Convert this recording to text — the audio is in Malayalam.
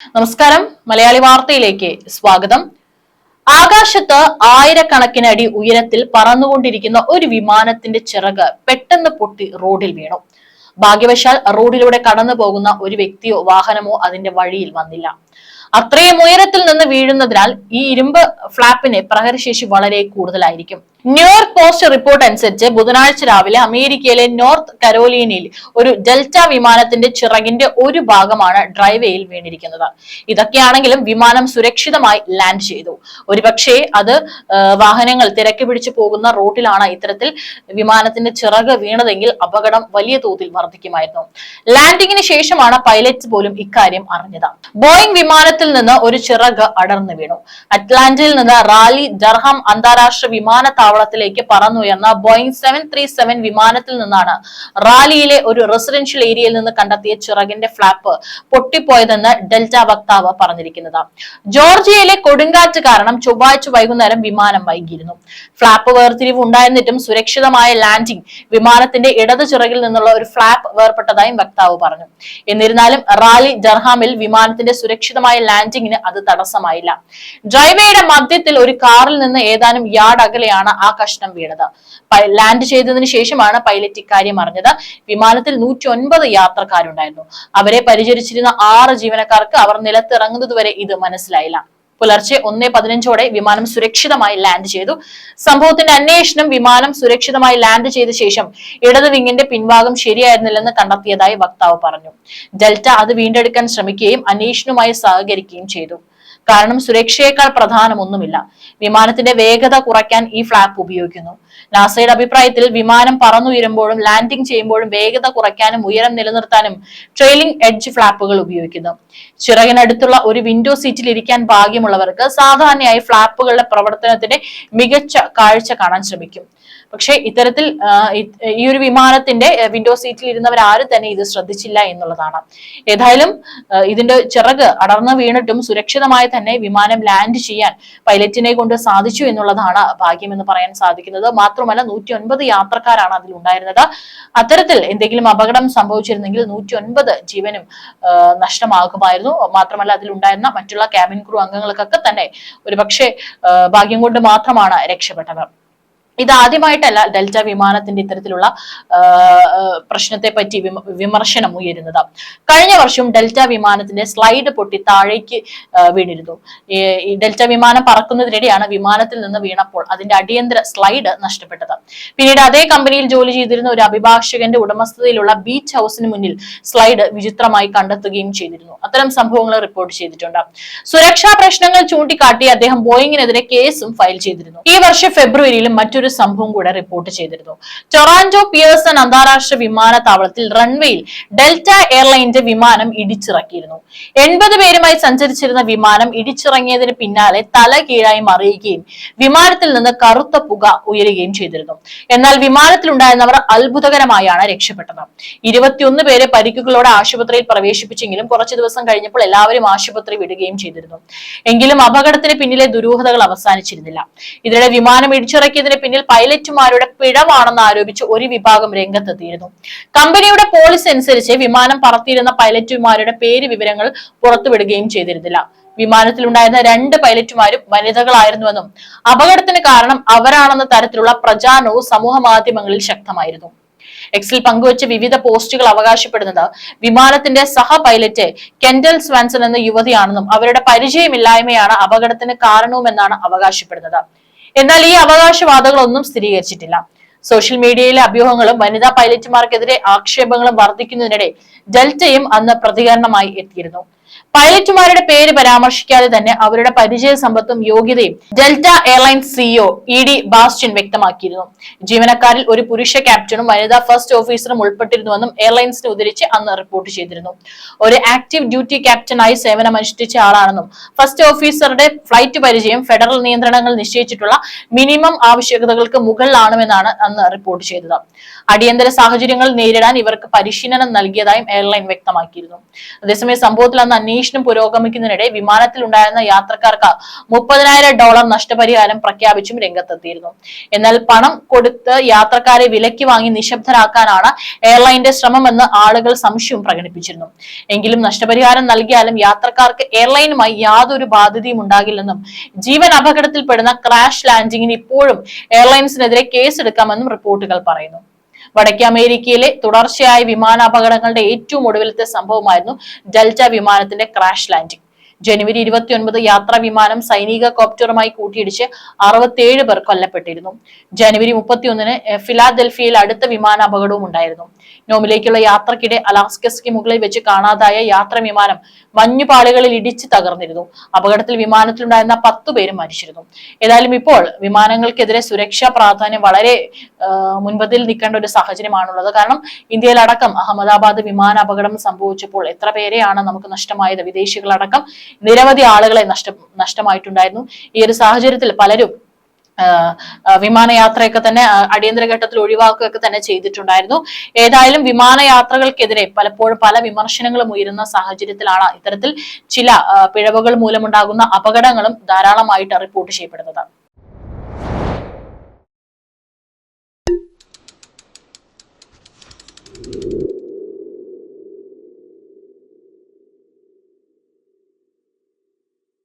നമസ്കാരം. മലയാളി വാർത്തയിലേക്ക് സ്വാഗതം. ആകാശത്ത് ആയിരക്കണക്കിന് അടി ഉയരത്തിൽ പറന്നുകൊണ്ടിരിക്കുന്ന ഒരു വിമാനത്തിന്റെ ചിറക് പെട്ടെന്ന് പൊട്ടി റോഡിൽ വീണു. ഭാഗ്യവശാൽ റോഡിലൂടെ കടന്നു പോകുന്ന ഒരു വ്യക്തിയോ വാഹനമോ അതിന്റെ വഴിയിൽ വന്നില്ല. അത്രയും ഉയരത്തിൽ നിന്ന് വീഴുന്നതിനാൽ ഈ ഇരുമ്പ് ഫ്ലാപ്പിന് പ്രഹരശേഷി വളരെ കൂടുതലായിരിക്കും. ന്യൂയോർക്ക് പോസ്റ്റ് റിപ്പോർട്ട് അനുസരിച്ച് ബുധനാഴ്ച രാവിലെ അമേരിക്കയിലെ നോർത്ത് കരോലീനയിൽ ഒരു ഡെൽറ്റ വിമാനത്തിന്റെ ചിറകിന്റെ ഒരു ഭാഗമാണ് ഡ്രൈവേയിൽ വീണിരിക്കുന്നത്. ഇതൊക്കെയാണെങ്കിലും വിമാനം സുരക്ഷിതമായി ലാൻഡ് ചെയ്തു. ഒരുപക്ഷെ അത് വാഹനങ്ങൾ തിരക്കി പിടിച്ചു പോകുന്ന റോട്ടിലാണ് ഇത്തരത്തിൽ വിമാനത്തിന്റെ ചിറക് വീണതെങ്കിൽ അപകടം വലിയ തോതിൽ വർദ്ധിക്കുമായിരുന്നു. ലാൻഡിങ്ങിന് ശേഷമാണ് പൈലറ്റ് പോലും ഇക്കാര്യം അറിഞ്ഞത്. ബോയിങ് വിമാനത്തിൽ നിന്ന് ഒരു ചിറക് അടർന്നു വീണു. അറ്റ്ലാന്റിൽ നിന്ന് റാലി ഡർഹം അന്താരാഷ്ട്ര വിമാനത്താവളത്തിലേക്ക് പറന്നുയർന്ന ബോയിങ് സെവൻ ത്രീ സെവൻ വിമാനത്തിൽ നിന്നാണ് റാലിയിലെ ഒരു റെസിഡൻഷ്യൽ ഏരിയയിൽ നിന്ന് കണ്ടെത്തിയ ചിറകിന്റെ ഫ്ലാപ്പ് പൊട്ടിപ്പോയതെന്ന് ഡെൽറ്റ വക്താവ് പറഞ്ഞിരിക്കുന്നത്. ജോർജിയയിലെ കൊടുങ്കാറ്റ് കാരണം ചൊവ്വാഴ്ച വൈകുന്നേരം വിമാനം വൈകിയിരുന്നു. ഫ്ലാപ്പ് വേർതിരിവ് ഉണ്ടായിരുന്നിട്ടും സുരക്ഷിതമായ ലാൻഡിംഗ് വിമാനത്തിന്റെ ഇടതു ചിറകിൽ നിന്നുള്ള ഒരു ഫ്ലാപ്പ് വേർപെട്ടതായും വക്താവ് പറഞ്ഞു. എന്നിരുന്നാലും റാലി ജർഹാമിൽ വിമാനത്തിന്റെ സുരക്ഷിതമായ ലാൻഡിംഗിന് അത് തടസ്സമായില്ല. ഡ്രൈവേയുടെ മധ്യത്തിൽ ഒരു കാറിൽ നിന്ന് ഏതാനും യാർഡ് അകലെയാണ് ആ കഷ്ണം വീണത്. ലാൻഡ് ചെയ്തതിനു ശേഷമാണ് പൈലറ്റ് ഇക്കാര്യം അറിഞ്ഞത് വിമാനത്തിൽ നൂറ്റി ഒൻപത് യാത്രക്കാരുണ്ടായിരുന്നു. അവരെ പരിചരിച്ചിരുന്ന ആറ് ജീവനക്കാർക്ക് അവർ നിലത്തിറങ്ങുന്നതുവരെ ഇത് മനസ്സിലായില്ല. പുലർച്ചെ ഒന്നേ പതിനഞ്ചോടെ വിമാനം സുരക്ഷിതമായി ലാൻഡ് ചെയ്തു. സംഭവത്തിന്റെ അന്വേഷണം വിമാനം സുരക്ഷിതമായി ലാൻഡ് ചെയ്ത ശേഷം ഇടത് വിങ്ങിന്റെ പിൻഭാഗം ശരിയായിരുന്നില്ലെന്ന് കണ്ടെത്തിയതായി വക്താവ് പറഞ്ഞു. ഡെൽറ്റ അത് വീണ്ടെടുക്കാൻ ശ്രമിക്കുകയും അന്വേഷണവുമായി സഹകരിക്കുകയും ചെയ്തു. കാരണം സുരക്ഷയേക്കാൾ പ്രധാനമൊന്നുമില്ല. വിമാനത്തിന്റെ വേഗത കുറയ്ക്കാൻ ഈ ഫ്ലാപ്പ് ഉപയോഗിക്കുന്നു. നാസയുടെ അഭിപ്രായത്തിൽ വിമാനം പറന്നുയരുമ്പോഴും ലാൻഡിംഗ് ചെയ്യുമ്പോഴും വേഗത കുറയ്ക്കാനും ഉയരം നിലനിർത്താനും ട്രെയിലിംഗ് എഡ്ജ് ഫ്ലാപ്പുകൾ ഉപയോഗിക്കുന്നു. ചിറകിനടുത്തുള്ള ഒരു വിൻഡോ സീറ്റിൽ ഇരിക്കാൻ ഭാഗ്യമുള്ളവർക്ക് സാധാരണയായി ഫ്ലാപ്പുകളുടെ പ്രവർത്തനത്തിന്റെ മികച്ച കാഴ്ച കാണാൻ ശ്രമിക്കും. പക്ഷേ ഇത്തരത്തിൽ ഈ ഒരു വിമാനത്തിന്റെ വിൻഡോ സീറ്റിൽ ഇരുന്നവർ ആരും തന്നെ ഇത് ശ്രദ്ധിച്ചില്ല എന്നുള്ളതാണ്. ഏതായാലും ഇതിന്റെ ചിറക് അടർന്നു വീണിട്ടും സുരക്ഷിതമായി തന്നെ വിമാനം ലാൻഡ് ചെയ്യാൻ പൈലറ്റിനെ കൊണ്ട് സാധിച്ചു എന്നുള്ളതാണ് ഭാഗ്യമെന്ന് പറയാൻ സാധിക്കുന്നത്. മാത്രമല്ല നൂറ്റി ഒൻപത് യാത്രക്കാരാണ് അതിൽ ഉണ്ടായിരുന്നത് അത്തരത്തിൽ എന്തെങ്കിലും അപകടം സംഭവിച്ചിരുന്നെങ്കിൽ നൂറ്റി ഒൻപത് ജീവനും നഷ്ടമാകുമായിരുന്നു. മാത്രമല്ല അതിൽ ഉണ്ടായിരുന്ന മറ്റുള്ള ക്യാബിൻ ക്രൂ അംഗങ്ങൾക്കൊക്കെ തന്നെ ഒരുപക്ഷെ ഭാഗ്യം കൊണ്ട് മാത്രമാണ് രക്ഷപ്പെട്ടത്. ഇത് ആദ്യമായിട്ടല്ല ഡെൽറ്റ വിമാനത്തിന്റെ ഇത്തരത്തിലുള്ള പ്രശ്നത്തെ പറ്റി വിമർശനം ഉയരുന്നത്. കഴിഞ്ഞ വർഷം ഡെൽറ്റ വിമാനത്തിന്റെ സ്ലൈഡ് പൊട്ടി താഴേക്ക് വീണിരുന്നു. ഈ ഡെൽറ്റ വിമാനം പറക്കുന്നതിനിടെയാണ് വിമാനത്തിൽ നിന്ന് വീണപ്പോൾ അതിന്റെ അടിയന്തര സ്ലൈഡ് നഷ്ടപ്പെട്ടത്. പിന്നീട് അതേ കമ്പനിയിൽ ജോലി ചെയ്തിരുന്ന ഒരു അഭിഭാഷകന്റെ ഉടമസ്ഥതയിലുള്ള ബീച്ച് ഹൗസിന് മുന്നിൽ സ്ലൈഡ് വിചിത്രമായി കണ്ടെത്തുകയും ചെയ്തിരുന്നു. അത്തരം സംഭവങ്ങൾ റിപ്പോർട്ട് ചെയ്തിട്ടുണ്ട്. സുരക്ഷാ പ്രശ്നങ്ങൾ ചൂണ്ടിക്കാട്ടി അദ്ദേഹം ബോയിങ്ങിനെതിരെ കേസും ഫയൽ ചെയ്തിരുന്നു. ഈ വർഷം ഫെബ്രുവരിയിലും മറ്റൊരു സംഭവം കൂടെ റിപ്പോർട്ട് ചെയ്തിരുന്നു. ടൊറാന്റോ പിയേഴ്സൺ അന്താരാഷ്ട്ര വിമാനത്താവളത്തിൽ റൺവേയിൽ ഡെൽറ്റ എയർലൈൻസിന്റെ വിമാനം ഇടിച്ചിറക്കിയിരുന്നു. എൺപത് പേരുമായി സഞ്ചരിച്ചിരുന്ന വിമാനം ഇടിച്ചിറങ്ങിയതിന് പിന്നാലെ തല കീഴായി മറിയുകയും വിമാനത്തിൽ നിന്ന് കറുത്ത പുക ഉയരുകയും ചെയ്തിരുന്നു. എന്നാൽ വിമാനത്തിലുണ്ടായിരുന്നവർ അത്ഭുതകരമായാണ് രക്ഷപ്പെട്ടത്. ഇരുപത്തിയൊന്ന് പേരെ പരിക്കുകളോടെ ആശുപത്രിയിൽ പ്രവേശിപ്പിച്ചെങ്കിലും കുറച്ചു ദിവസം കഴിഞ്ഞപ്പോൾ എല്ലാവരും ആശുപത്രി വിടുകയും ചെയ്തിരുന്നു. എങ്കിലും അപകടത്തിന് പിന്നിലെ ദുരൂഹതകൾ അവസാനിച്ചിരുന്നില്ല. ഇതിനിടെ വിമാനം ഇടിച്ചിറക്കിയതിന് പിന്നിൽ പൈലറ്റുമാരുടെ പിഴവാണെന്ന് ആരോപിച്ച് ഒരു വിഭാഗം രംഗത്തെത്തിയിരുന്നു. കമ്പനിയുടെ പോളിസി അനുസരിച്ച് വിമാനം പറത്തിയിരുന്ന പൈലറ്റുമാരുടെ പേര് വിവരങ്ങൾ പുറത്തുവിടുകയും ചെയ്തിരുന്നില്ല. വിമാനത്തിലുണ്ടായിരുന്ന രണ്ട് പൈലറ്റുമാരും വനിതകളായിരുന്നുവെന്നും അപകടത്തിന് കാരണം അവരാണെന്ന തരത്തിലുള്ള പ്രചാരണവും സമൂഹ മാധ്യമങ്ങളിൽ ശക്തമായിരുന്നു. എക്സിൽ പങ്കുവച്ച വിവിധ പോസ്റ്റുകൾ അവകാശപ്പെടുന്നത് വിമാനത്തിന്റെ സഹ പൈലറ്റ് കെൻഡൽ സ്വാൻസൺ എന്ന യുവതിയാണെന്നും അവരുടെ പരിചയമില്ലായ്മയാണ് അപകടത്തിന് കാരണവുമെന്നാണ് അവകാശപ്പെടുന്നത്. എന്നാൽ ഈ അവകാശവാദങ്ങളൊന്നും സ്ഥിരീകരിച്ചിട്ടില്ല. സോഷ്യൽ മീഡിയയിലെ അഭ്യൂഹങ്ങളും വനിതാ പൈലറ്റുമാർക്കെതിരെ ആക്ഷേപങ്ങളും വർദ്ധിക്കുന്നതിനിടെ ഡെൽറ്റയും അന്ന് പ്രതികരണമായി എത്തിയിരുന്നു. പൈലറ്റുമാരുടെ പേര് പരാമർശിക്കാതെ തന്നെ അവരുടെ പരിചയ സമ്പത്തും യോഗ്യതയും Delta Airlines CEO E D Bastian വ്യക്തമാക്കിയിരുന്നു. ജീവനക്കാരിൽ ഒരു പുരുഷ ക്യാപ്റ്റനും വനിതാ ഫസ്റ്റ് ഓഫീസറും ഉൾപ്പെട്ടിരുന്നുവെന്നും എയർലൈൻസിനെ ഉദ്ധരിച്ച് അന്ന് റിപ്പോർട്ട് ചെയ്തിരുന്നു. ഒരു ആക്ടീവ് ഡ്യൂട്ടി ക്യാപ്റ്റനായി സേവനമനുഷ്ഠിച്ച ആളാണെന്നും ഫസ്റ്റ് ഓഫീസറുടെ ഫ്ലൈറ്റ് പരിചയം ഫെഡറൽ നിയന്ത്രണങ്ങൾ നിശ്ചയിച്ചിട്ടുള്ള മിനിമം ആവശ്യകതകൾക്ക് മുകളിലാണെന്നാണ് അന്ന് റിപ്പോർട്ട് ചെയ്തത്. അടിയന്തര സാഹചര്യങ്ങൾ നേരിടാൻ ഇവർക്ക് പരിശീലനം നൽകിയതായും എയർലൈൻ വ്യക്തമാക്കിയിരുന്നു. അതേസമയം സംഭവത്തിൽ അന്ന് അന്വേഷണം പുരോഗമിക്കുന്നതിനിടെ വിമാനത്തിൽ ഉണ്ടായിരുന്ന യാത്രക്കാർക്ക് മുപ്പതിനായിരം ഡോളർ നഷ്ടപരിഹാരം പ്രഖ്യാപിച്ചും രംഗത്തെത്തിയിരുന്നു. എന്നാൽ പണം കൊടുത്ത് യാത്രക്കാരെ വിലയ്ക്ക് വാങ്ങി നിശബ്ദരാക്കാനാണ് എയർലൈന്റെ ശ്രമമെന്ന് ആളുകൾ സംശയം പ്രകടിപ്പിച്ചിരുന്നു. എങ്കിലും നഷ്ടപരിഹാരം നൽകിയാലും യാത്രക്കാർക്ക് എയർലൈനുമായി യാതൊരു ബാധ്യതയും ഉണ്ടാകില്ലെന്നും ജീവൻ അപകടത്തിൽപ്പെടുന്ന ക്രാഷ് ലാൻഡിംഗിന് ഇപ്പോഴും എയർലൈൻസിനെതിരെ കേസെടുക്കാമെന്നും റിപ്പോർട്ടുകൾ പറയുന്നു. വടക്കേ അമേരിക്കയിലെ തുടർച്ചയായ വിമാനാപകടങ്ങളുടെ ഏറ്റവും ഒടുവിലത്തെ സംഭവമായിരുന്നു ഡെൽറ്റ വിമാനത്തിന്റെ ക്രാഷ് ലാൻഡിംഗ്. ജനുവരി ഇരുപത്തിയൊൻപത് യാത്രാ വിമാനം സൈനിക കോപ്റ്ററുമായി കൂട്ടിയിടിച്ച് അറുപത്തിയേഴ് പേർ കൊല്ലപ്പെട്ടിരുന്നു. ജനുവരി മുപ്പത്തിയൊന്നിന് ഫിലാദൽഫിയയിൽ അടുത്ത വിമാന അപകടവും ഉണ്ടായിരുന്നു. നോമിലേക്കുള്ള യാത്രക്കിടെ അലാസ്കസ്ക്ക് മുകളിൽ വെച്ച് കാണാതായ യാത്രാ വിമാനം മഞ്ഞുപാളികളിൽ ഇടിച്ച് തകർന്നിരുന്നു. അപകടത്തിൽ വിമാനത്തിലുണ്ടായിരുന്ന പത്തു പേരും മരിച്ചിരുന്നു. ഏതായാലും ഇപ്പോൾ വിമാനങ്ങൾക്കെതിരെ സുരക്ഷാ പ്രാധാന്യം വളരെ മുൻപതിൽ നിൽക്കേണ്ട ഒരു സാഹചര്യമാണുള്ളത്. കാരണം ഇന്ത്യയിലടക്കം അഹമ്മദാബാദ് വിമാന അപകടം സംഭവിച്ചപ്പോൾ എത്ര പേരെയാണ് നമുക്ക് നഷ്ടമായത്? വിദേശികളടക്കം നിരവധി ആളുകളെ നഷ്ട നഷ്ടമായിട്ടുണ്ടായിരുന്നു. ഈ ഒരു സാഹചര്യത്തിൽ പലരും വിമാനയാത്രയൊക്കെ തന്നെ അടിയന്തര ഘട്ടത്തിൽ ഒഴിവാക്കുകയൊക്കെ തന്നെ ചെയ്തിട്ടുണ്ടായിരുന്നു. ഏതായാലും വിമാനയാത്രകൾക്കെതിരെ പലപ്പോഴും പല വിമർശനങ്ങളും ഉയരുന്ന സാഹചര്യത്തിലാണ് ഇത്തരത്തിൽ ചില പിഴവുകൾ മൂലമുണ്ടാകുന്ന അപകടങ്ങളും ധാരാളമായിട്ട് റിപ്പോർട്ട് ചെയ്യപ്പെടുന്നത്.